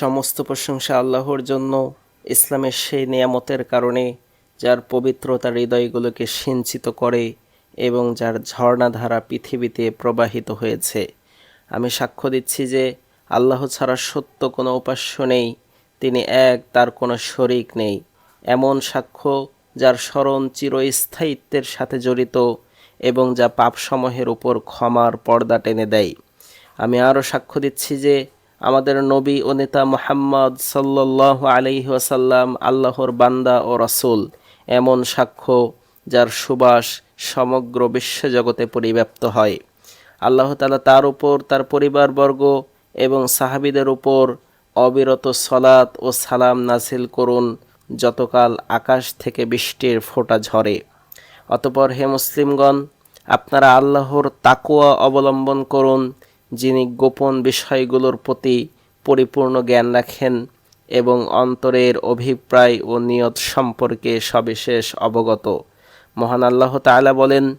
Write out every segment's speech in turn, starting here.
সমস্ত প্রশংসা আল্লাহর জন্য, ইসলামের সেই নিয়ামতের কারণে যার পবিত্রতা হৃদয়গুলোকে সিঞ্চিত করে এবং যার ঝর্ণাধারা পৃথিবীতে প্রবাহিত হয়েছে। আমি সাক্ষ্য দিচ্ছি যে আল্লাহ ছাড়া সত্য কোনো উপাস্য নেই, তিনি এক, তার কোনো শরিক নেই। এমন সাক্ষ্য যার স্মরণ চিরস্থায়িত্বের সাথে জড়িত এবং যা পাপসমূহের উপর ক্ষমার পর্দা টেনে দেয়। আমি আরও সাক্ষ্য দিচ্ছি যে আমাদের নবী ও নেতা মোহাম্মদ সাল্লাহ আলহি ওয়াসাল্লাম আল্লাহর বান্দা ও রসুল। এমন সাক্ষ্য যার সুবাস সমগ্র বিশ্বজগতে পরিব্যাপ্ত হয়। আল্লাহ তালা তার উপর, তার পরিবারবর্গ এবং সাহাবিদের উপর অবিরত সলাত ও সালাম নাসিল করুন যতকাল আকাশ থেকে বৃষ্টির ফোঁটা ঝরে। অতপর হে মুসলিমগণ, আপনারা আল্লাহর তাকুয়া অবলম্বন করুন যিনি গোপন বিষয়গুলোর প্রতি পরিপূর্ণ জ্ঞান রাখেন এবং অন্তরের অভিপ্রায় ও নিয়ত সম্পর্কে সবিশেষ অবগত। মহান আল্লাহ তাআলা বলেন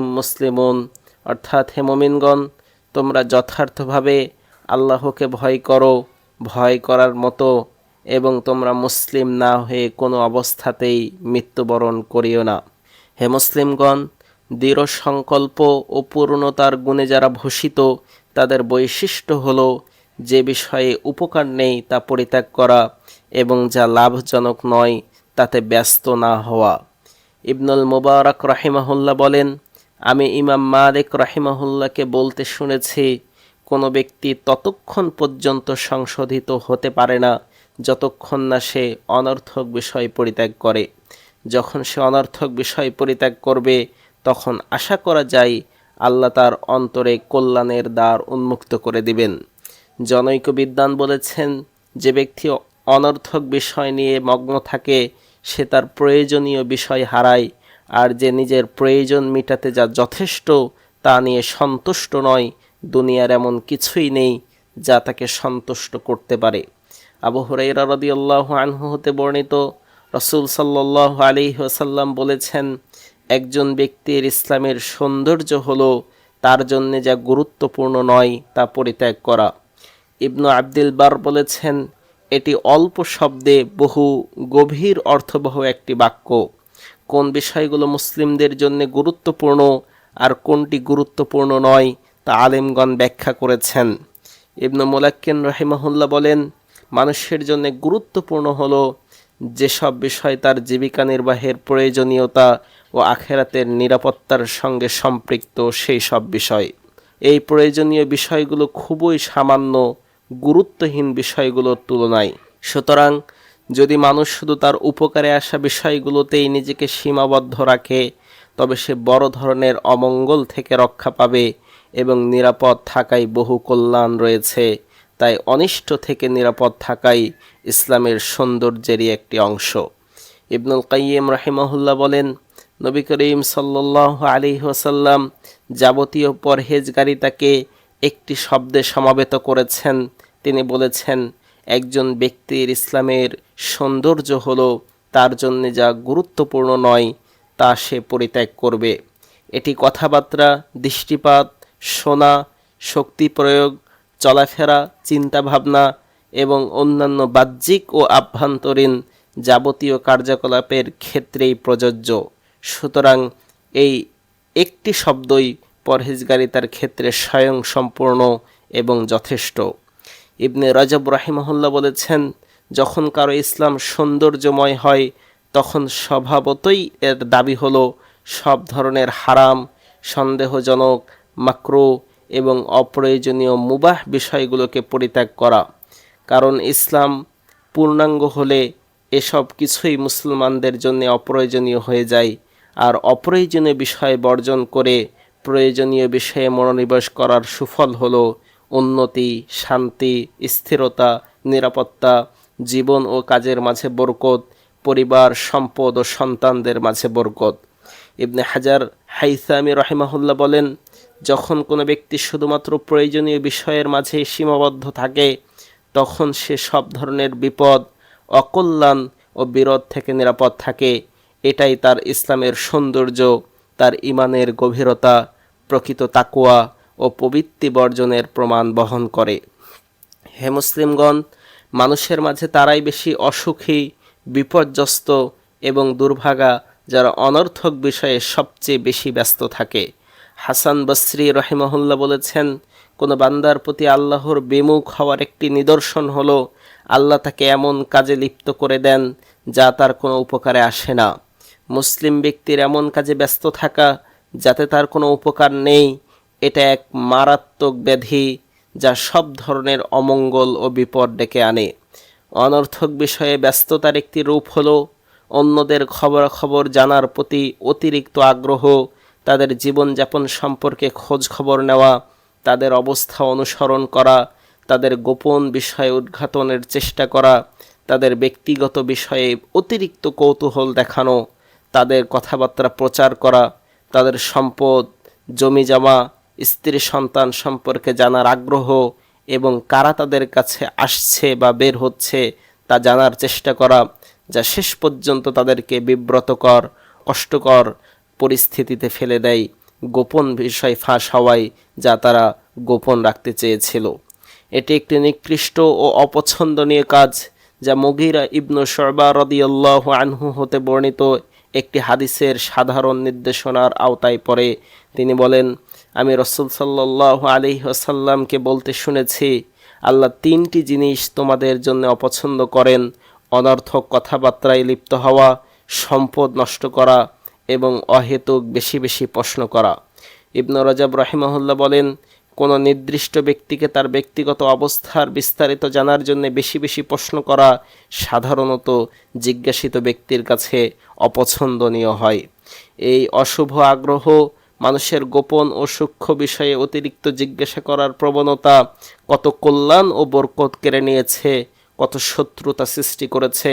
মুসলিমুন। অর্থাৎ, হে মুমিনগণ, তোমরা যথার্থভাবে আল্লাহকে ভয় করো। ভয় করার মতো এবং তোমরা মুসলিম না হয়ে কোনো অবস্থাতেই মৃত্যুবরণ করিও না। হে মুসলিমগণ দৃঢ় সংকল্প ও পূর্ণতার গুণে যারা ভূষিত, তাদের বৈশিষ্ট্য হল যে বিষয়ে উপকার নেই তা পরিত্যাগ করা এবং যা লাভজনক নয় তাতে ব্যস্ত না হওয়া। ইবনুল মুবারক রাহিমাহুল্লাহ বলেন, আমি ইমাম মালিক রাহিমাহুল্লাহকে বলতে শুনেছি, কোনো ব্যক্তি ততক্ষণ পর্যন্ত সংশোধিত হতে পারে না যতক্ষণ না সে অনর্থক বিষয় পরিত্যাগ করে। যখন সে অনর্থক বিষয় পরিত্যাগ করবে, তখন আশা করা যায় আল্লাহ তার অন্তরে কল্যাণের দ্বার উন্মুক্ত করে দিবেন। জনৈক বিদ্বান বলেছেন, যে ব্যক্তি অনর্থক বিষয় নিয়ে মগ্ন থাকে, সে তার প্রয়োজনীয় বিষয় হারায়, আর যে নিজের প্রয়োজন মেটাতে যা যথেষ্ট, তা নিয়ে সন্তুষ্ট নয়। দুনিয়ার এমন কিছুই নেই যা তাকে সন্তুষ্ট করতে পারে। আবু হুরাইরা রদিয়াল্লাহ আনহু হতে বর্ণিত, রসুল সাল্লাহ আলী ওসাল্লাম বলেছেন, একজন ব্যক্তির ইসলামের সৌন্দর্য হল তার জন্যে যা গুরুত্বপূর্ণ নয় তা পরিত্যাগ করা। ইবনু আব্দুল বার বলেছেন, এটি অল্প শব্দে বহু গভীর অর্থবহ একটি বাক্য। কোন বিষয়গুলো মুসলিমদের জন্য গুরুত্বপূর্ণ আর কোনটি গুরুত্বপূর্ণ নয় তা আলেমগণ ব্যাখ্যা করেছেন। ইবনু মোলাক্কেন রহিমাহুল্লাহ বলেন মানুষের জন্য গুরুত্বপূর্ণ হলো যেসব বিষয় তার জীবিকা নির্বাহের প্রয়োজনীয়তা ও আখেরাতের নিরাপত্তার সঙ্গে সম্পৃক্ত সেই সব বিষয়। এই প্রয়োজনীয় বিষয়গুলো খুবই সামান্য, গুরুত্বহীন বিষয়গুলোর তুলনায়। সুতরাং যদি মানুষ শুধু তার উপকারে আসা বিষয়গুলোতেই নিজেকে সীমাবদ্ধ রাখে, তবে সে বড় ধরনের অমঙ্গল থেকে রক্ষা পাবে এবং নিরাপদ থাকায় বহু কল্যাণ রয়েছে। তাই অনিষ্ট থেকে নিরাপদ থাকাই ইসলামের সৌন্দর্যেরই একটি অংশ। ইবনুল কাইম রাহিমহুল্লাহ বলেন, নবী করিম সাল্লাহ আলী ওসাল্লাম যাবতীয় পরহেজগারিতাকে একটি শব্দে সমাবেত করেছেন। তিনি বলেছেন, একজন ব্যক্তির ইসলামের সৌন্দর্য হল তার জন্য যা গুরুত্বপূর্ণ নয়, তা সে পরিত্যাগ করবে। এটি কথাবার্তা, দৃষ্টিপাত, শোনা, শক্তি প্রয়োগ চলাফেরা, চিন্তাভাবনা এবং অন্যান্য বাহ্যিক ও আভ্যন্তরীণ যাবতীয় কার্যকলাপের ক্ষেত্রেই প্রযোজ্য। সুতরাং এই একটি শব্দই পরহেজগারিতার ক্ষেত্রে স্বয়ং সম্পূর্ণ এবং যথেষ্ট। ইবনে রজব রাহিমহল্লা বলেছেন, যখন কারও ইসলাম সৌন্দর্যময় হয়, তখন স্বভাবতই এর দাবি হলো, সব ধরনের হারাম, সন্দেহজনক, মাক্রো এবং অপ্রয়োজনীয় মুবাহ বিষয়গুলোকে পরিত্যাগ করা। কারণ ইসলাম পূর্ণাঙ্গ হলে এসব কিছুই মুসলমানদের জন্য অপ্রয়োজনীয় হয়ে যায় আর অপ্রয়োজনীয় বিষয় বর্জন করে প্রয়োজনীয় বিষয়ে মনোনিবেশ করার সুফল হলো উন্নতি, শান্তি, স্থিরতা, নিরাপত্তা, জীবন ও কাজের মাঝে বরকত, পরিবার, সম্পদ ও সন্তানদের মাঝে বরকত। ইবনে হাজার হাইসামি রহিমাহুল্লাহ বলেন যখন কোনো ব্যক্তি শুধুমাত্র প্রয়োজনীয় বিষয়ের মাঝে সীমাবদ্ধ থাকে, তখন সে সব ধরনের বিপদ, অকল্যাণ ও বিরোধ থেকে নিরাপদ থাকে। এটাই তার ইসলামের সৌন্দর্য, তার ইমানের গভীরতা, প্রকৃত তাকুয়া ও পবিত্রি বর্জনের প্রমাণ বহন করে। হে মুসলিমগণ, মানুষের মাঝে তারাই বেশি অসুখী, বিপর্যস্ত এবং দুর্ভাগা, যারা অনর্থক বিষয়ে সবচেয়ে বেশি ব্যস্ত থাকে। হাসান বসরি রহিমহুল্লাহ বলেছেন, কোনো বান্দার প্রতি আল্লাহর বিমুখ হওয়ার একটি নিদর্শন হলো, আল্লাহ তাকে এমন কাজে লিপ্ত করে দেন যা তার কোনো উপকারে আসে না। মুসলিম ব্যক্তির এমন কাজে ব্যস্ত থাকা যাতে তার কোনো উপকার নেই, এটা এক মারাত্মক ব্যাধি যা সব ধরনের অমঙ্গল ও বিপদ ডেকে আনে। অনর্থক বিষয়ে ব্যস্ততার একটি রূপ হলো, অন্যদের খবরাখবর জানার প্রতি অতিরিক্ত আগ্রহ তাদের জীবনযাপন সম্পর্কে খোঁজ খবর নেওয়া, তাদের অবস্থা অনুসরণ করা, তাদের গোপন বিষয়ে উদ্ঘাটনের চেষ্টা করা, তাদের ব্যক্তিগত বিষয়ে অতিরিক্ত কৌতূহল দেখানো, তাদের কথাবার্তা প্রচার করা, তাদের সম্পদ, জমি জমা, স্ত্রী সন্তান সম্পর্কে জানার আগ্রহ এবং কারা তাদের কাছে আসছে বা বের হচ্ছে তা জানার চেষ্টা করা, যা শেষ পর্যন্ত তাদেরকে বিব্রতকর, কষ্টকর পরিস্থিতিতে ফেলে দেয়। গোপন বিষয় ফাঁস হওয়ায় যা তারা গোপন রাখতে চেয়েছিল। এটি একটি নিকৃষ্ট ও অপছন্দনীয় কাজ যা মগিরা ইবনু শরবা রদিয়াল্লাহ আনহু হতে বর্ণিত একটি হাদিসের সাধারণ নির্দেশনার আওতায় পড়ে। তিনি বলেন, আমি রসুল সাল্লাহ আলি আসাল্লামকে বলতে শুনেছি, আল্লাহ তিনটি জিনিস তোমাদের জন্য অপছন্দ করেন। অনর্থক কথাবার্তায় লিপ্ত হওয়া, সম্পদ নষ্ট করা এবং অহেতুক বেশি বেশি প্রশ্ন করা। ইবনু রজাব রাহিমহুল্লাহ বলেন, কোনো নির্দিষ্ট ব্যক্তিকে তার ব্যক্তিগত অবস্থার বিস্তারিত জানার জন্য বেশি বেশি প্রশ্ন করা সাধারণত জিজ্ঞাসিত ব্যক্তির কাছে অপছন্দনীয় হয়। এই অশুভ আগ্রহ মানুষের গোপন ও সূক্ষ্ম বিষয়ে অতিরিক্ত জিজ্ঞাসা করার প্রবণতা কত কল্যাণ ও বরকত কেড়ে নিয়েছে, কত শত্রুতা সৃষ্টি করেছে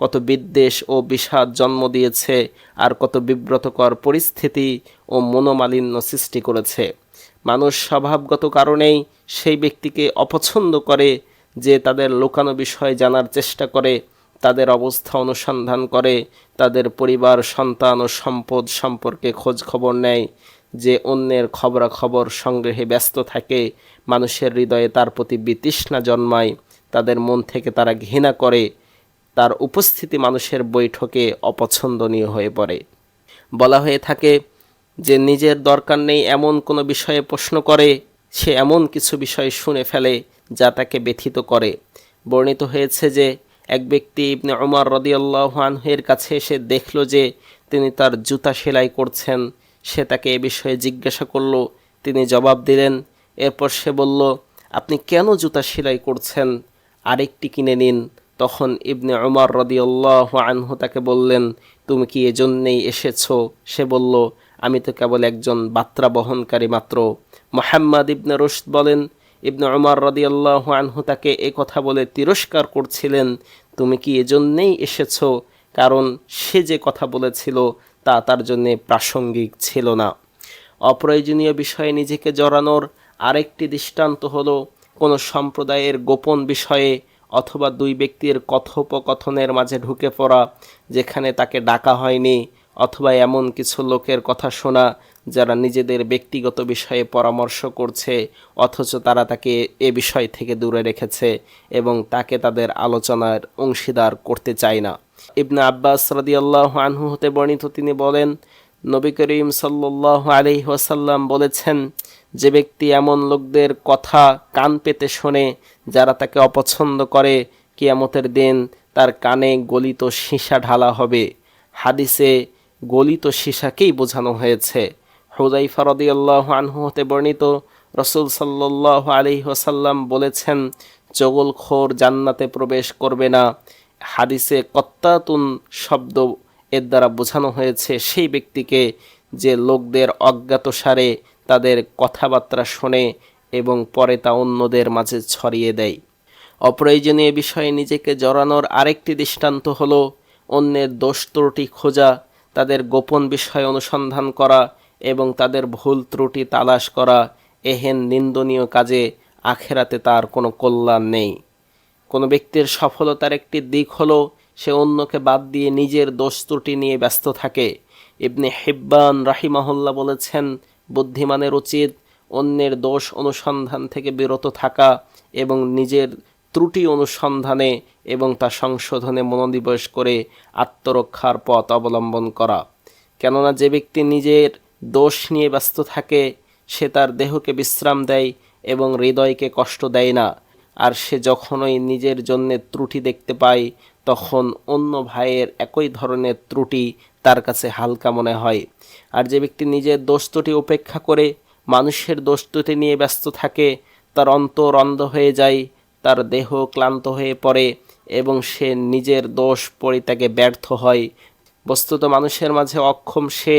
কত বিদ্বেষ ও বিষাদ জন্ম দিয়েছে আর কত বিব্রতকর পরিস্থিতি ও মনোমালিন্য সৃষ্টি করেছে। মানুষ স্বভাবগত কারণেই সেই ব্যক্তিকে অপছন্দ করে যে তাদের লুকানো বিষয় জানার চেষ্টা করে, তাদের অবস্থা অনুসন্ধান করে, তাদের পরিবার, সন্তান ও সম্পদ সম্পর্কে খোঁজ খবর নেয়, যে অন্যের খবরাখবর সংগ্রহে ব্যস্ত থাকে, মানুষের হৃদয়ে তার প্রতি বিতৃষ্ণা জন্মায়, তাদের মন থেকে তারা ঘৃণা করে তার উপস্থিতি মানুষের বৈঠকে অপছন্দনীয় হয়ে পড়ে। বলা হয়ে থাকে যে নিজের দরকার নেই এমন কোনো বিষয়ে প্রশ্ন করে, সে এমন কিছু বিষয় শুনে ফেলে যা তাকে ব্যথিত করে। বর্ণিত হয়েছে যে এক ব্যক্তি ইবনে ওমর রদিয়াল্লাহ আনহের কাছে এসে দেখল যে তিনি তার জুতা সেলাই করছেন। সে তাকে এ বিষয়ে জিজ্ঞাসা করল, তিনি জবাব দিলেন, এরপর সে বলল, আপনি কেন জুতা সেলাই করছেন? আরেকটি কিনে নিন। তখন ইবনে উমর রদিয়াল্লাহ আনহু তাকে বললেন, তুমি কি এজন্যেই এসেছ? সে বলল, আমি তো কেবল একজন বার্তা বহনকারী মাত্র। মোহাম্মদ ইবনে রুশদ বলেন, ইবনে উমর রদিয়াল্লাহ আনহু তাকে এ কথা বলে তিরস্কার করছিলেন, তুমি কি এজন্যেই এসেছ? কারণ সে যে কথা বলেছিল তা তার জন্যে প্রাসঙ্গিক ছিল না। অপ্রয়োজনীয় বিষয়ে নিজেকে জড়ানোর আরেকটি দৃষ্টান্ত হলো, কোনো সম্প্রদায়ের গোপন বিষয়ে অথবা দুই ব্যক্তির কথোপকথনের মাঝে ঢুকে পড়া, যেখানে তাকে ডাকা হয়নি, অথবা এমন কিছু লোকের কথা শোনা, যারা নিজেদের ব্যক্তিগত বিষয়ে পরামর্শ করছে, অথচ তারা তাকে এ বিষয় থেকে দূরে রেখেছে এবং তাকে তাদের আলোচনার অংশীদার করতে চায় না। ইবনে আব্বাস রাদিয়াল্লাহ আনহু হতে বর্ণিত তিনি বলেন, নবী করিম সাল্লাহ আলি ওয়াসাল্লাম বলেছেন যে ব্যক্তি এমন লোকদের কথা কান পেতে শোনে, যারা তাকে অপছন্দ করে, কিয়ামতের দিন তার কানে গলিত সীসা ঢালা হবে। হাদিসে গলিত সীসাকেই বোঝানো হয়েছে। হুদাই ফারদিয়াল্লাহ আনহু হতে বর্ণিত রসুল সাল্লাহ আলি ওসাল্লাম বলেছেন জগলখোর জান্নাতে প্রবেশ করবে না। হাদিসে কত্তাতুন শব্দ এর দ্বারা বোঝানো হয়েছে, সেই ব্যক্তিকে যে লোকদের অজ্ঞাতসারে তাদের কথাবার্তা শোনে এবং পরে তা অন্যদের মাঝে ছড়িয়ে দেয়। অপ্রয়োজনীয় বিষয়ে নিজেকে জড়ানোর আরেকটি দৃষ্টান্ত হল অন্যের দোষ ত্রুটি খোঁজা, তাদের গোপন বিষয় অনুসন্ধান করা এবং তাদের ভুল ত্রুটি তালাশ করা। এহেন নিন্দনীয় কাজে আখেরাতে তার কোনো কল্যাণ নেই। কোনো ব্যক্তির সফলতার একটি দিক হলো সে অন্যকে বাদ দিয়ে নিজের দোষ ত্রুটি নিয়ে ব্যস্ত থাকে। ইবনে হিব্বান রাহিমাহুল্লাহ বলেছেন বুদ্ধিমানের উচিত, অন্যের দোষ অনুসন্ধান থেকে বিরত থাকা এবং নিজের ত্রুটি অনুসন্ধানে এবং তা সংশোধনে মনোনিবেশ করে আত্মরক্ষার পথ অবলম্বন করা। কেননা যে ব্যক্তি নিজের দোষ নিয়ে ব্যস্ত থাকে, সে তার দেহকে বিশ্রাম দেয় এবং হৃদয়কে কষ্ট দেয় না। আর সে যখনই নিজের জন্য ত্রুটি দেখতে পায় তখন অন্য ভাইয়ের একই ধরনের ত্রুটি তার কাছে হালকা মনে হয়। আর যে ব্যক্তি নিজের দোষ ত্রুটি উপেক্ষা করে মানুষের দোষ ত্রুটি নিয়ে ব্যস্ত থাকে, তার অন্তর অন্ধ হয়ে যায়, তার দেহ ক্লান্ত হয়ে পড়ে এবং সে নিজের দোষ পরিত্যাগে ব্যর্থ হয়। বস্তুত মানুষের মাঝে অক্ষম সে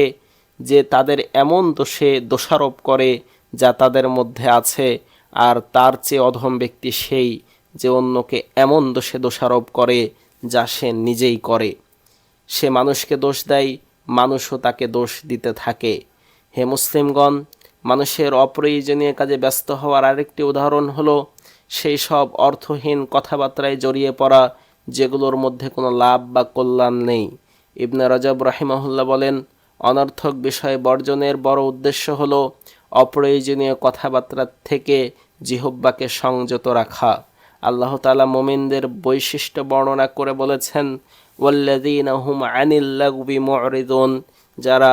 যে তাদের এমন দোষে দোষারোপ করে যা তাদের মধ্যে আছে, আর তার চেয়ে অধম ব্যক্তি সেই যে অন্যকে এমন দোষে দোষারোপ করে যা সে নিজেই করে। সে মানুষকে দোষ দেয়, মানুষও তাকে দোষ দিতে থাকে। হে মুসলিমগণ, মানুষের অপ্রয়োজনীয় কাজে ব্যস্ত হওয়ার আরেকটি উদাহরণ হলো, সেই সব অর্থহীন কথাবার্তায় জড়িয়ে পড়া, যেগুলোর মধ্যে কোনো লাভ বা কল্যাণ নেই। ইবনে রজব রাহিমাহুল্লাহ বলেন, অনর্থক বিষয় বর্জনের বড় উদ্দেশ্য হলো, অপ্রয়োজনীয় কথাবার্তা থেকে জিহব্বাকে সংযত রাখা। আল্লাহ তালা মোমিনদের বৈশিষ্ট্য বর্ণনা করে বলেছেন ওয়াল্লাদিন হুম আনিল্লাগুবি মরিদুন যারা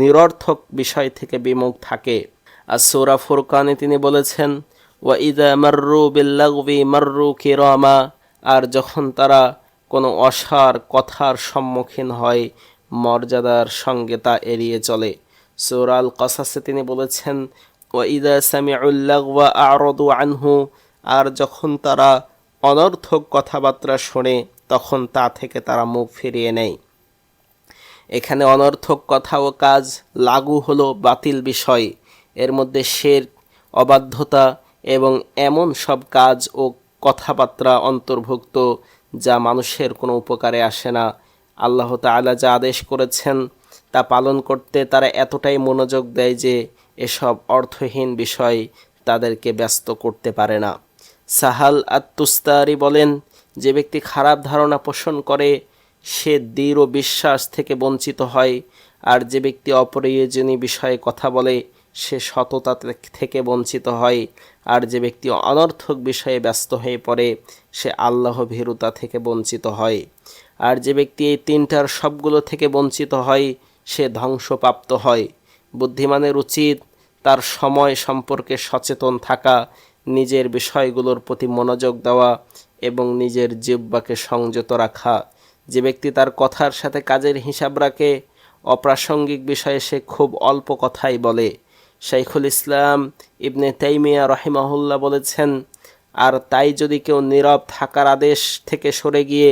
নিরর্থক বিষয় থেকে বিমুখ থাকে। আর সৌরা ফুরকানে তিনি বলেছেন, ওয়া ইদা মার্রু বিল্লাগুবি মার্রু কিরমা আর যখন তারা কোনো অসার কথার সম্মুখীন হয়, মর্যাদার সঙ্গে তা এড়িয়ে চলে। সৌরাল কসাসে তিনি বলেছেন, ওয়া ইদা সামিউল্লাহ ওয়া আরদু আনহু আর যখন তারা অনর্থক কথাবার্তা শোনে, তখন তা থেকে তারা মুখ ফিরিয়ে নেয়। এখানে অনর্থক কথা ও কাজ লাগু হলো বাতিল বিষয়। এর মধ্যে শের, অবাধ্যতা এবং এমন সব কাজ ও কথাবার্তা অন্তর্ভুক্ত যা মানুষের কোনো উপকারে আসে না। আল্লাহ তাআলা যা আদেশ করেছেন তা পালন করতে তারা এতটাই মনোযোগ দেয় যে এসব অর্থহীন বিষয় তাদেরকে ব্যস্ত করতে পারে না। সাহাল আত্তুস্তারি বলেন, যে ব্যক্তি খারাপ ধারণা পোষণ করে, সে দৃঢ় বিশ্বাস থেকে বঞ্চিত হয়, আর যে ব্যক্তি অপ্রয়োজনীয় বিষয়ে কথা বলে, সে সততা থেকে বঞ্চিত হয়, আর যে ব্যক্তি অনর্থক বিষয়ে ব্যস্ত হয়ে পড়ে, সে আল্লাহ ভীরুতা থেকে বঞ্চিত হয়, আর যে ব্যক্তি এই তিনটার সবগুলো থেকে বঞ্চিত হয়, সে ধ্বংসপ্রাপ্ত হয়। বুদ্ধিমানের উচিত তার সময় সম্পর্কে সচেতন থাকা নিজের বিষয়গুলোর প্রতি মনোযোগ দেওয়া এবং নিজের জিব্বাকে সংযত রাখা। যে ব্যক্তি তার কথার সাথে কাজের হিসাব রাখে, অপ্রাসঙ্গিক বিষয়ে সে খুব অল্প কথাই বলে। শাইখুল ইসলাম ইবনে তাইমিয়া রহিমাহুল্লাহ বলেছেন, আর তাই যদি কেউ নীরব থাকার আদেশ থেকে সরে গিয়ে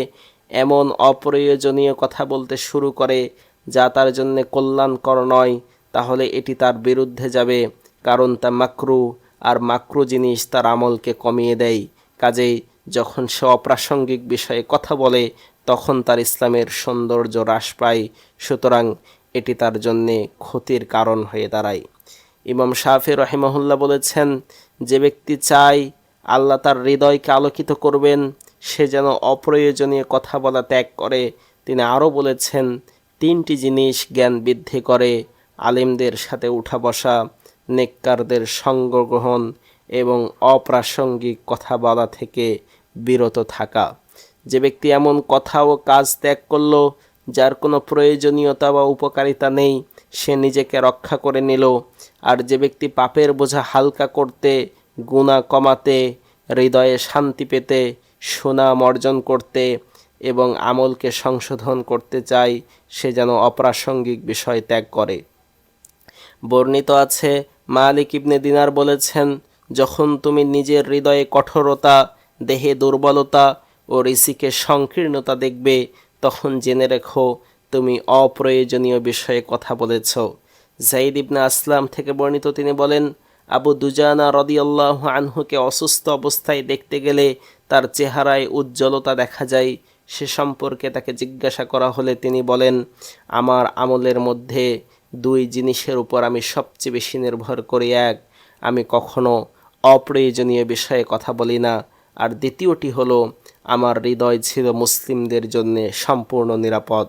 এমন অপ্রয়োজনীয় কথা বলতে শুরু করে, যা তার জন্য কল্যাণকর নয়, তাহলে এটি তার বিরুদ্ধে যাবে, কারণ তা মাকরু। আর মাকরু জিনিস তার আমলকে কমিয়ে দেয়। কাজেই যখন সে অপ্রাসঙ্গিক বিষয়ে কথা বলে, তখন তার ইসলামের সৌন্দর্য হ্রাস পায়। সুতরাং এটি তার জন্যে ক্ষতির কারণ হয়ে দাঁড়ায়। ইমাম শাহি রহিমহুল্লাহ বলেছেন, যে ব্যক্তি চায় আল্লাহ তার হৃদয়কে আলোকিত করবেন, সে যেন অপ্রয়োজনীয় কথা বলা ত্যাগ করে। তিনি আরও বলেছেন, তিনটি জিনিস জ্ঞান বৃদ্ধি করে, আলিমদের সাথে উঠা বসা নেককারদের সঙ্গ গ্রহণ এবং অপ্রাসঙ্গিক কথা বলা থেকে বিরত থাকা। যে ব্যক্তি এমন কথা ও কাজ ত্যাগ করল, যার কোনো প্রয়োজনীয়তা বা উপকারিতা নেই, সে নিজেকে রক্ষা করে নিল। আর যে ব্যক্তি পাপের বোঝা হালকা করতে, গুণা কমাতে, হৃদয়ে শান্তি পেতে, সুনাম অর্জন করতে এবং আমলকে সংশোধন করতে চায়, সে যেন অপ্রাসঙ্গিক বিষয় ত্যাগ করে। বর্ণিত আছে মালিক ইবনে দিনার বলেছেন, যখন তুমি নিজের হৃদয়ে কঠোরতা, দেহে দুর্বলতা ও ঋষিকে সংকীর্ণতা দেখবে, তখন জেনে রেখো তুমি অপ্রয়োজনীয় বিষয়ে কথা বলেছ। জাইদ ইবনা আসলাম থেকে বর্ণিত তিনি বলেন, আবু দুজানা রদিয়াল্লাহ আনহুকে অসুস্থ অবস্থায় দেখতে গেলে তার চেহারায় উজ্জ্বলতা দেখা যায়। সে সম্পর্কে তাকে জিজ্ঞাসা করা হলে তিনি বলেন, আমার আমলের মধ্যে দুই জিনিসের উপর আমি সবচেয়ে বেশি নির্ভর করি এক, আমি কখনো অপ্রয়োজনীয় বিষয়ে কথা বলি না। আর দ্বিতীয়টি হলো, আমার হৃদয় ছিল মুসলিমদের জন্যে সম্পূর্ণ নিরাপদ।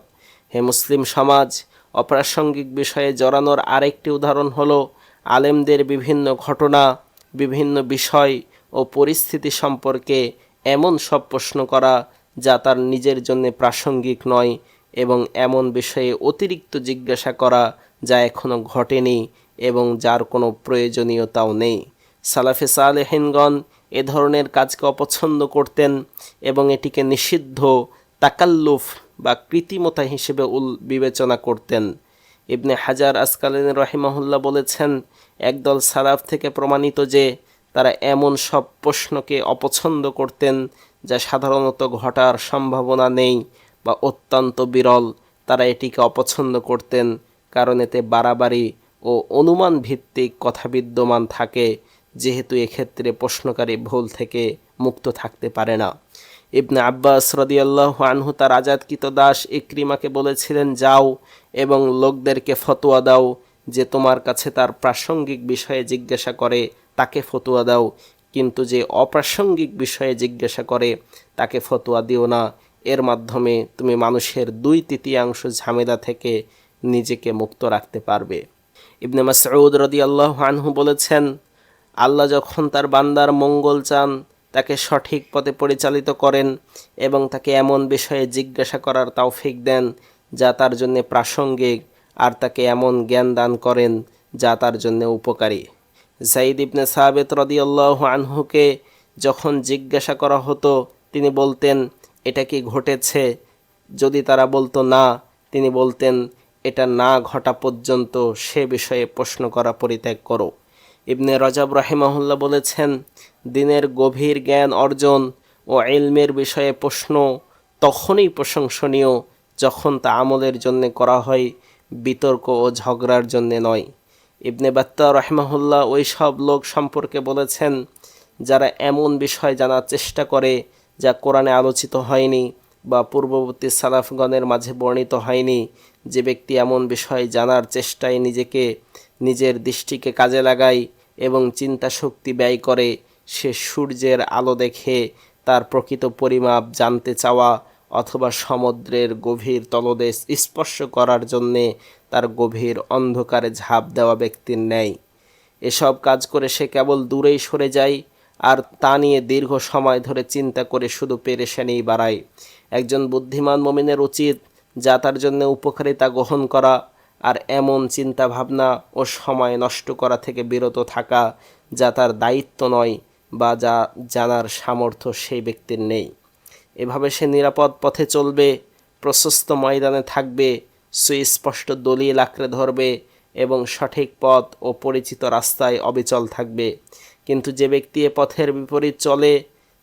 হে মুসলিম সমাজ, অপ্রাসঙ্গিক বিষয়ে জড়ানোর আরেকটি উদাহরণ হলো, আলেমদের বিভিন্ন ঘটনা, বিভিন্ন বিষয় ও পরিস্থিতি সম্পর্কে এমন সব প্রশ্ন করা যা তার নিজের জন্য প্রাসঙ্গিক নয় এবং এমন বিষয়ে অতিরিক্ত জিজ্ঞাসা করা যা এখনও ঘটেনি এবং যার কোনো প্রয়োজনীয়তাও নেই। সালাফে সালেহিনগণ এ ধরনের কাজকে অপছন্দ করতেন এবং এটিকে নিষিদ্ধ, তাকাল্লুফ বা কৃতিমতা হিসেবে উল বিবেচনা করতেন। ইবনে হাজার আসকালীন রহিমাহুল্লাহ বলেছেন, একদল সালাফ থেকে প্রমাণিত যে তারা এমন সব প্রশ্নকে অপছন্দ করতেন যা সাধারণত ঘটার সম্ভাবনা নেই বা অত্যন্ত বিরল, তারা এটিকে অপছন্দ করতেন কারণ এতে বাড়াবাড়ি ও অনুমান ভিত্তিক কথা বিদ্যমান থাকে, যেহেতু এক্ষেত্রে প্রশ্নকারী ভুল থেকে মুক্ত থাকতে পারে না। ইবনে আব্বাস রদিয়াল্লাহ আনহু তার আজাদকৃত দাস ইক্রিমাকে বলেছিলেন, যাও এবং লোকদেরকে ফতোয়া দাও যে তোমার কাছে তার প্রাসঙ্গিক বিষয়ে জিজ্ঞাসা করে, তাকে ফতোয়া দাও। কিন্তু যে অপ্রাসঙ্গিক বিষয়ে জিজ্ঞাসা করে, তাকে ফতোয়া দিও না। এর মাধ্যমে তুমি মানুষের দুই তৃতীয়াংশ ঝামেলা থেকে নিজেকে মুক্ত রাখতে পারবে। ইবনে মাসউদ রদি আল্লাহ আনহু বলেছেন, আল্লাহ যখন তার বান্দার মঙ্গল চান, তাকে সঠিক পথে পরিচালিত করেন এবং তাকে এমন বিষয়ে জিজ্ঞাসা করার তৌফিক দেন যা তার জন্য প্রাসঙ্গিক আর তাকে এমন জ্ঞান দান করেন যা তার জন্য উপকারী। জাইদ ইবনে সাহাবেত রদিয়াল্লাহ আনহুকে যখন জিজ্ঞাসা করা হতো, তিনি বলতেন, এটা কি ঘটেছে? যদি তারা বলতো, না। তিনি বলতেন এটা না ঘটা পর্যন্ত সে বিষয়ে প্রশ্ন করা পরিত্যাগ করো। ইবনে রজাব রাহিমাহুল্লাহ বলেছেন, দিনের গভীর জ্ঞান অর্জন ও এলমের বিষয়ে প্রশ্ন তখনই প্রশংসনীয় যখন তা আমলের জন্য করা হয়, বিতর্ক ও ঝগড়ার জন্য নয়। ইবনে বাত্তা রহমাহুল্লাহ ওই সব লোক সম্পর্কে বলেছেন, যারা এমন বিষয় জানার চেষ্টা করে যা কোরআনে আলোচিত হয়নি বা পূর্ববর্তী সালাফগণের মাঝে বর্ণিত হয়নি যে ব্যক্তি এমন বিষয় জানার চেষ্টায় নিজেকে, নিজের দৃষ্টিকে কাজে লাগায় এবং চিন্তা শক্তি ব্যয় করে, সে সূর্যের আলো দেখে তার প্রকৃত পরিমাপ জানতে চাওয়া অথবা সমুদ্রের গভীর তলদেশ স্পর্শ করার জন্যে তার গভীর অন্ধকারে ঝাঁপ দেওয়া ব্যক্তির ন্যায়। এসব কাজ করে সে কেবল দূরেই সরে যায় আর তা নিয়ে দীর্ঘ সময় ধরে চিন্তা করে শুধু পেরেশানিই বাড়ায়। একজন বুদ্ধিমান মমিনের উচিত যা তার জন্য উপকারিতা গ্রহণ করা আর এমন চিন্তা ভাবনা ও সময় নষ্ট করা থেকে বিরত থাকা যা তার দায়িত্ব নয় বা যা জানার সামর্থ্য সেই ব্যক্তির নেই। এভাবে সে নিরাপদ পথে চলবে, প্রশস্ত ময়দানে থাকবে, সুস্পষ্ট দলিল আঁকড়ে ধরবে এবং সঠিক পথ ও পরিচিত রাস্তায় অবিচল থাকবে। কিন্তু যে ব্যক্তি এ পথের বিপরীত চলে,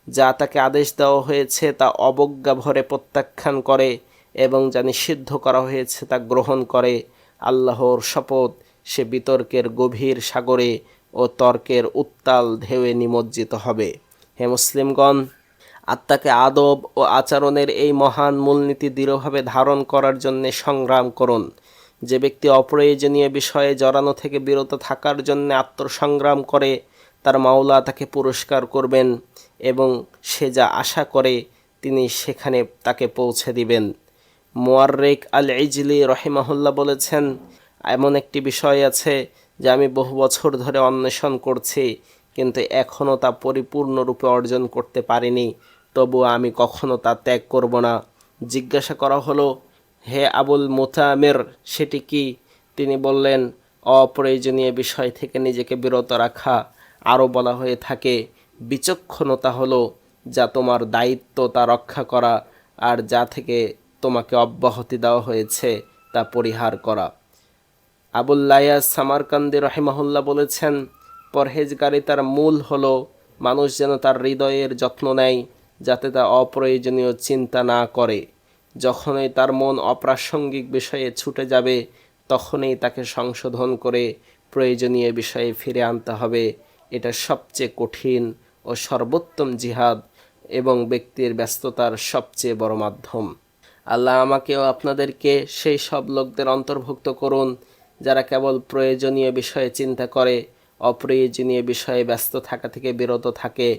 যা তাকে আদেশ দেওয়া হয়েছে তা অবজ্ঞা ভরে প্রত্যাখ্যান করে এবং যা নিষিদ্ধ করা হয়েছে তা গ্রহণ করে আল্লাহর শপথ, সে বিতর্কের গভীর সাগরে ও তর্কের উত্তাল ঢেউয়ে নিমজ্জিত হবে। হে মুসলিমগণ, আত্মাকে আদব ও আচরণের এই মহান মূলনীতি দৃঢ়ভাবে ধারণ করার জন্যে সংগ্রাম করুন। যে ব্যক্তি অপ্রয়োজনীয় বিষয়ে জড়ানো থেকে বিরত থাকার জন্য আত্মসংগ্রাম করে, তার মাওলা তাকে পুরস্কার করবেন এবং সে যা আশা করে, তিনি সেখানে তাকে পৌঁছে দিবেন। মোয়ার্রেক আল ইজলি রহিমাহুল্লাহ বলেছেন, এমন একটি বিষয় আছে যা আমি বহু বছর ধরে অন্বেষণ করছি, কিন্তু এখনও তা পরিপূর্ণরূপে অর্জন করতে পারিনি। তবু আমি কখনো তা ত্যাগ করব না। জিজ্ঞাসা করা হলো, হে আবুল মুতামের, সেটি কি? তিনি বললেন, অপ্রয়োজনীয় বিষয় থেকে নিজেকে বিরত রাখা। আরও বলা হয়ে থাকে, বিচক্ষণতা হলো যা তোমার দায়িত্ব তা রক্ষা করা, আর যা থেকে তোমাকে অব্যাহতি দেওয়া হয়েছে তা পরিহার করা। আবুল্লাইয়া সামারকান্দি রহিমাহুল্লাহ বলেছেন পরহেজগারিতার মূল হলো মানুষ যেন তার হৃদয়ের যত্ন নেয়, যাতে তা অপ্রয়োজনীয় চিন্তা না করে। যখনই তার মন অপ্রাসঙ্গিক বিষয়ে ছুটে যাবে, তখনই তাকে সংশোধন করে প্রয়োজনীয় বিষয়ে ফিরে আনতে হবে। এটা সবচেয়ে কঠিন ও সর্বোত্তম জিহাদ এবং ব্যক্তির ব্যস্ততার সবচেয়ে বড় মাধ্যম। আল্লাহ আমাকেও আপনাদেরকে সেই সব লোকদের অন্তর্ভুক্ত করুন যারা কেবল প্রয়োজনীয় বিষয়ে চিন্তা করে অপ্রয়োজনীয় বিষয়ে ব্যস্ত থাকা থেকে বিরত থাকে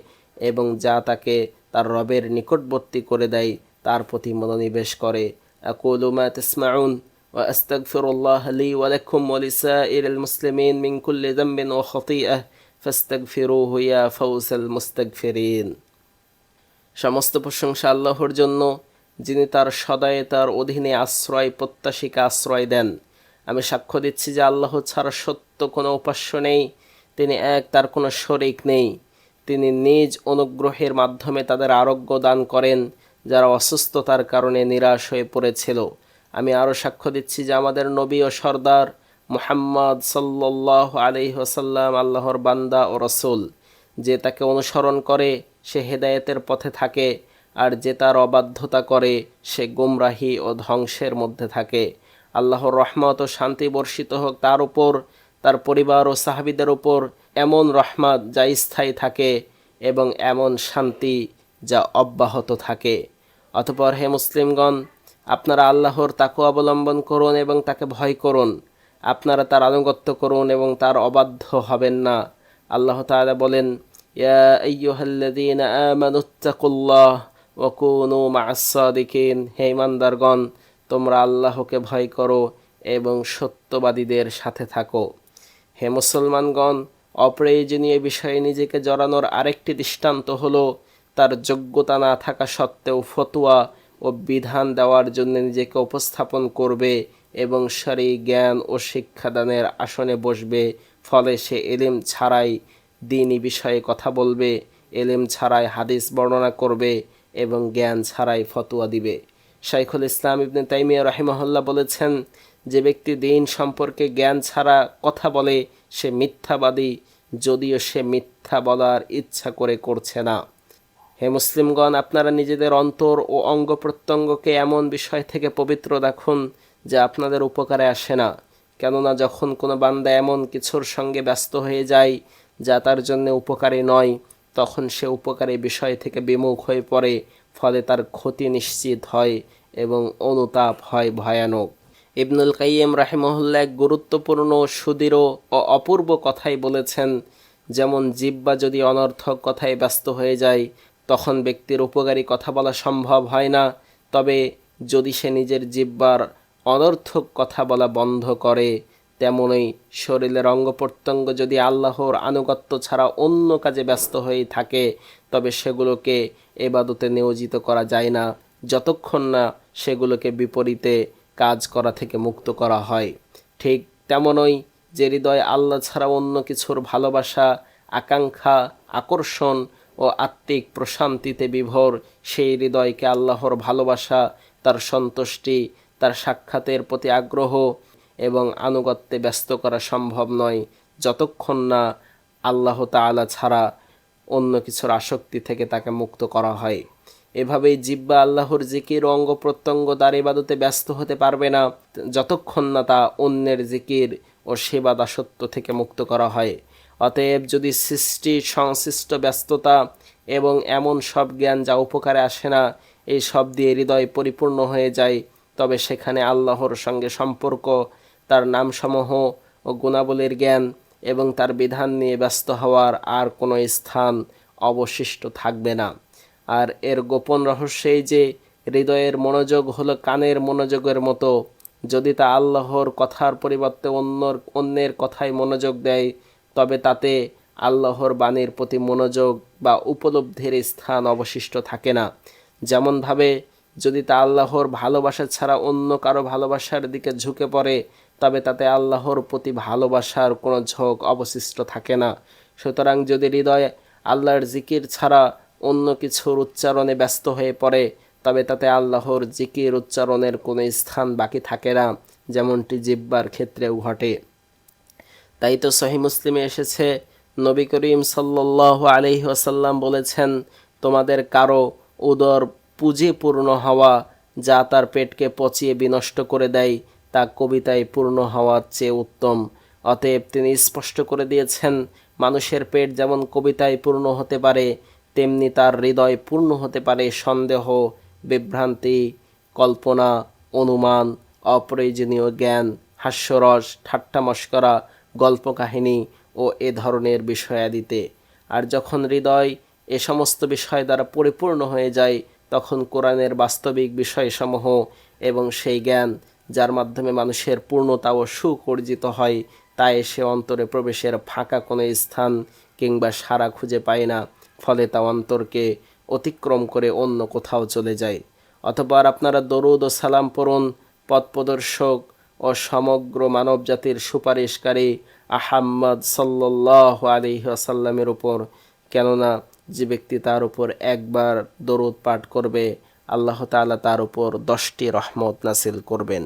এবং যা তাকে তার রবের নিকটবর্তী করে দেয় তার প্রতি মনোনিবেশ করে আকুলুমা তসমাউন وأستغفر الله لي ولكم ولسائر المسلمين من كل ذنب وخطيئة فاستغفروه يا فوز المستغفرين সমস্ত প্রশংসা আল্লাহর জন্য যিনি তার সদায়ে তার অধীনে আশ্রয়, প্রত্যাশীকে আশ্রয় দেন। আমি সাক্ষ্য দিচ্ছি যে আল্লাহ ছাড়া সত্য কোনো উপাস্য নেই, তিনি এক, তার কোনো শরিক নেই। তিনি নিজ অনুগ্রহের মাধ্যমে তাদের আরোগ্য দান করেন, যারা অসুস্থতার কারণে নিরাশ হয়ে পড়েছিল। আমি আরও সাক্ষ্য দিচ্ছি যে আমাদের নবী ও সর্দার মুহাম্মদ সাল্লাহ আলি ওসাল্লাম আল্লাহর বান্দা ও রসুল। যে তাকে অনুসরণ করে, সে হেদায়েতের পথে থাকে। আর যে তার অবাধ্যতা করে, সে গুমরাহি ও ধ্বংসের মধ্যে থাকে। আল্লাহর রহমত ও শান্তি বর্ষিত হোক তার উপর, তার পরিবার ও সাহাবিদের উপর এমন রহমত যা স্থায়ী থাকে এবং এমন শান্তি যা অব্যাহত থাকে। অতপর হে মুসলিমগণ, আপনারা আল্লাহর তাকে অবলম্বন করুন এবং তাকে ভয় করুন। আপনারা তার আনুগত্য করুন এবং তার অবাধ্য হবেন না। আল্লাহ তাআলা বলেন, ইয়া আমানুত্তাকুল্লাহ ওয়া কুনু মা'আস সাদিকিন। হে ইমানদারগণ, তোমরা আল্লাহকে ভয় করো এবং সত্যবাদীদের সাথে থাকো। হে মুসলমানগণ, অপ্রয়োজনীয় বিষয়ে নিজেকে জড়ানোর আরেকটি দৃষ্টান্ত হলো, তার যোগ্যতা না থাকা সত্ত্বেও ফতুয়া ও বিধান দেওয়ার জন্য নিজেকে উপস্থাপন করবে এবং সারি জ্ঞান ও শিক্ষাদানের আসনে বসবে। ফলে সে এলিম ছাড়াই দিনই বিষয়ে কথা বলবে, এলিম ছাড়াই হাদিস বর্ণনা করবে এবং জ্ঞান ছাড়াই ফতোয়া দিবে। শাইখুল ইসলাম ইবনে তাইমিয়া রাহিমহল্লা বলেছেন, যে ব্যক্তি দিন সম্পর্কে জ্ঞান ছাড়া কথা বলে, সে মিথ্যাবাদী, যদিও সে মিথ্যা বলার ইচ্ছা করে করছে না। হে মুসলিমগণ, আপনারা নিজেদের অন্তর ও অঙ্গ প্রত্যঙ্গকে এমন বিষয় থেকে পবিত্র রাখুন, যা আপনাদের উপকারে আসে না। কেননা যখন কোনো বান্দা এমন কিছুর সঙ্গে ব্যস্ত হয়ে যায়, যা তার জন্য উপকারী নয় তখন সে উপকারী বিষয় থেকে বিমুখ হয়ে পড়ে, ফলে তার ক্ষতি নিশ্চিত হয় এবং অনুতাপ হয় ভয়ানক। ইবনুল কাইয়িম রাহিমহুল্লাহ এক গুরুত্বপূর্ণ, সুদৃঢ় ও অপূর্ব কথাই বলেছেন, যেমন জিব্বা যদি অনর্থক কথায় ব্যস্ত হয়ে যায়, তখন ব্যক্তির উপকারী কথা বলা সম্ভব হয় না। তবে যদি সে নিজের জিব্বার অনর্থক কথা বলা বন্ধ করে তেমনই শরীরের অঙ্গ প্রত্যঙ্গ যদি আল্লাহর আনুগত্য ছাড়া অন্য কাজে ব্যস্ত হয়ে থাকে, তবে সেগুলোকে এবাদতে নিয়োজিত করা যায় না। যতক্ষণ না সেগুলোকে বিপরীতে কাজ করা থেকে মুক্ত করা হয়। ঠিক তেমনই যে হৃদয় আল্লাহ ছাড়া অন্য কিছুর ভালোবাসা, আকাঙ্ক্ষা, আকর্ষণ ও আত্মিক প্রশান্তিতে বিভোর, সেই হৃদয়কে আল্লাহর ভালোবাসা, তার সন্তুষ্টি, তার সাক্ষাতের প্রতি আগ্রহ এবং আনুগত্যে ব্যস্ত করা সম্ভব নয়, যতক্ষণ না আল্লাহ তাআলা ছাড়া অন্য কিছুর আসক্তি থেকে তাকে মুক্ত করা হয়। এভাবেই জিব্বা আল্লাহর জিকির অঙ্গ প্রত্যঙ্গ ইবাদতে ব্যস্ত হতে পারবে না, যতক্ষণ না তা অন্যের জিকির ও সেবা দাসত্ব থেকে মুক্ত করা হয়। অতএব যদি সৃষ্টি, সংশ্লিষ্ট ব্যস্ততা এবং এমন সব জ্ঞান যা উপকারে আসে না, এই সব দিয়ে হৃদয় পরিপূর্ণ হয়ে যায়, তবে সেখানে আল্লাহর সঙ্গে সম্পর্ক তার নামসমূহ ও গুণাবলীর জ্ঞান এবং তার বিধান নিয়ে ব্যস্ত হওয়ার আর কোনো স্থান অবশিষ্ট থাকবে না। আর এর গোপন রহস্যই যে হৃদয়ের মনোযোগ হলো কানের মনোযোগের মতো, যদি তা আল্লাহর কথার পরিবর্তে অন্য অন্যের কথায় মনোযোগ দেয়, তবে তাতে আল্লাহর বাণীর প্রতি মনোযোগ বা উপলব্ধির স্থান অবশিষ্ট থাকে না। যেমনভাবে যদি তা আল্লাহর ভালোবাসা ছাড়া অন্য কারও ভালোবাসার দিকে ঝুঁকে পড়ে তবে তাতে আল্লাহর প্রতি ভালোবাসার কোনো ঝোঁক অবশিষ্ট থাকে না। সুতরাং যদি হৃদয় আল্লাহর জিকির ছাড়া অন্য কিছুর উচ্চারণে ব্যস্ত হয়ে পড়ে, তবে তাতে আল্লাহর জিকির উচ্চারণের কোনো স্থান বাকি থাকে না, যেমনটি জিব্বার ক্ষেত্রেও ঘটে। তাই তো সহি মুসলিমে এসেছে, নবী করিম সাল্লাহ আলহি আসাল্লাম বলেছেন, তোমাদের কারও উদর পুঁজিপূর্ণ হওয়া যা তার পেটকে পচিয়ে বিনষ্ট করে দেয় তা কবিতায় পূর্ণ হওয়ার চেয়ে উত্তম। অতএব তিনি স্পষ্ট করে দিয়েছেন, মানুষের পেট যেমন কবিতায় পূর্ণ হতে পারে, তেমনি তার হৃদয় পূর্ণ হতে পারে সন্দেহ, বিভ্রান্তি, কল্পনা, অনুমান, অপ্রয়োজনীয় জ্ঞান, হাস্যরস, ঠাট্টা মস্করা গল্প কাহিনী ও এ ধরনের বিষয়াদিতে। আর যখন হৃদয় এ সমস্ত বিষয় দ্বারা পরিপূর্ণ হয়ে যায়, তখন কোরআনের বাস্তবিক বিষয়সমূহ এবং সেই জ্ঞান যার মাধ্যমে মানুষের পূর্ণতা ও সুখ অর্জিত হয় তা এসে অন্তরে প্রবেশের ফাঁকা কোনো স্থান কিংবা সারা খুঁজে পায় না, ফলে তা অন্তরকে অতিক্রম করে অন্য কোথাও চলে যায়। অতপর আপনারা দরুদ ও সালাম পড়ুন, পথপ্রদর্শক ও সমগ্র মানবজাতির সুপারিশকারী আহাম্মদ সাল্লাহ আলি আসাল্লামের উপর, কেননা যে ব্যক্তি তার উপর একবার দরুদ পাঠ করবে আল্লাহ তাআলা তার উপর দশটি রহমত নাসিল করবেন।